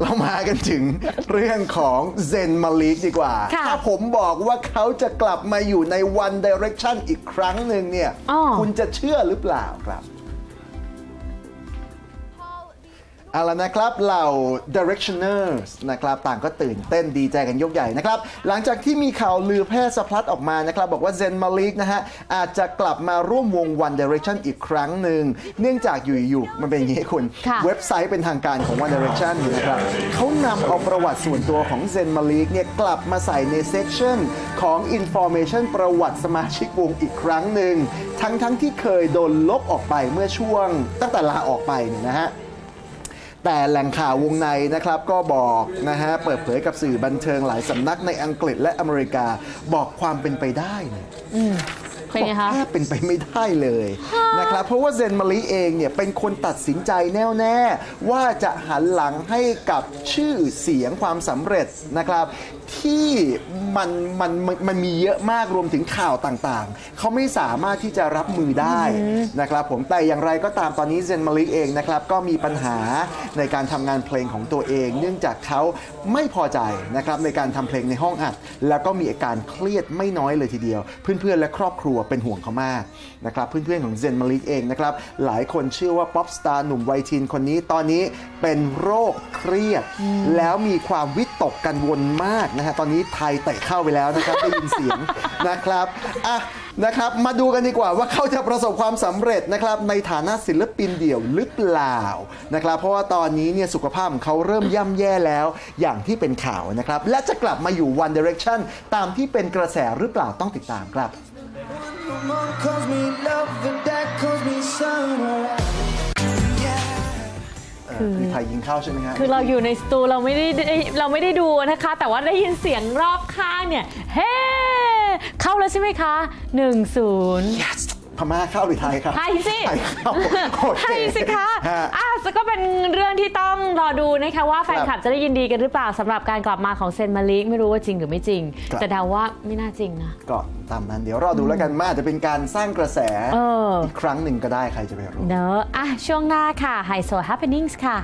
เรามากันถึงเรื่องของเซนมาลิกดีกว่าค่ะถ้าผมบอกว่าเขาจะกลับมาอยู่ใน One Direction อีกครั้งหนึ่งเนี่ยอ้อคุณจะเชื่อหรือเปล่าครับ เอาละนะครับเหล่า Directioners นะครับต่างก็ตื่นเต้นดีใจกันยกใหญ่นะครับ หลังจากที่มีข่าวลือแพร่สะพัดออกมานะครับ บอกว่าเซนมาลิกนะฮะ อาจจะกลับมาร่วมวง One Direction อีกครั้งหนึ่ง เนื่องจากอยู่ๆมันเป็นอย่างนี้คุณค่ะเว็บไซต์เป็นทางการของ One Direction เนี่ยนะครับเขานำเอาประวัติส่วนตัวของเซนมาลิกเนี่ยกลับมาใส่ในเซ c ชันของ Information ประวัติสมาชิกวงอีกครั้งหนึ่งทั้งๆที่เคยโดนลบออกไปเมื่อช่วงตั้งแต่ลาออกไปเนี่ยนะฮะ แต่แหล่งข่าววงในนะครับก็บอกนะฮะเปิดเผยกับสื่อบันเทิงหลายสำนักในอังกฤษและอเมริกาบอกความเป็นไปได้เนี่ย เป็นไงคะแทบเป็นไปไม่ได้เลยนะครับเพราะว่าเซนมารีเองเนี่ยเป็นคนตัดสินใจแน่วแน่ว่าจะหันหลังให้กับชื่อเสียงความสำเร็จนะครับ ที่มันมันมันมันมีเยอะมากรวมถึงข่าวต่างๆ เขาไม่สามารถที่จะรับมือได้นะครับผมแต่อย่างไรก็ตามตอนนี้เซนมาริกเองนะครับก็มีปัญหาในการทำงานเพลงของตัวเอง เนื่องจากเขาไม่พอใจนะครับในการทำเพลงในห้องอัด แล้วก็มีอาการเครียดไม่น้อยเลยทีเดียว เพื่อนๆและครอบครัวเป็นห่วงเขามากนะครับเพื่อนๆของเซนมาริกเองนะครับหลายคนเชื่อว่าป๊อปสตาร์หนุ่มวัยทีนคนนี้ตอนนี้เป็นโรคเครียด แล้วมีความวิตกกังวลมากนะฮะตอนนี้ไทยเตะเข้าไปแล้วนะครับได้ยินเสียงนะครับอะนะครับมาดูกันดีกว่าว่าเขาจะประสบความสำเร็จนะครับในฐานะศิลปินเดี่ยวหรือเปล่านะครับเพราะว่าตอนนี้เนี่ยสุขภาพของเขาเริ่มย่ำแย่แล้วอย่างที่เป็นข่าวนะครับและจะกลับมาอยู่ One Direction ตามที่เป็นกระแสหรือเปล่าต้องติดตามครับ Mom calls me love and dad calls me sunrise. คือไทยยิงเข้าใช่ไหมฮะคือเราอยู่ในสตูเราไม่ได้ได้เราไม่ได้ดูนะคะ แต่ว่าได้ยินเสียงรอบข้างเนี่ย เฮ้ เข้าแล้วใช่ไหมคะ 1-0 yes พม่าเข้าหรือไทยครับไทยสิไทยเข้าโอเคไทยสิคะฮะอะก็เป็นเรื่องที่ต้องรอดูนะคะว่าแฟนคลับจะได้ยินดีกันหรือเปล่าสำหรับการกลับมาของเซนมาลิกไม่รู้ว่าจริงหรือไม่จริงครับแต่เดาว่าไม่น่าจริงนะก็ตามนั้นเดี๋ยวรอดูแล้วกันมันอาจจะเป็นการสร้างกระแสเอออีกครั้งหนึ่งก็ได้ใครจะไปรู้เนอะอะช่วงหน้าค่ะไฮโซ happenings ค่ะ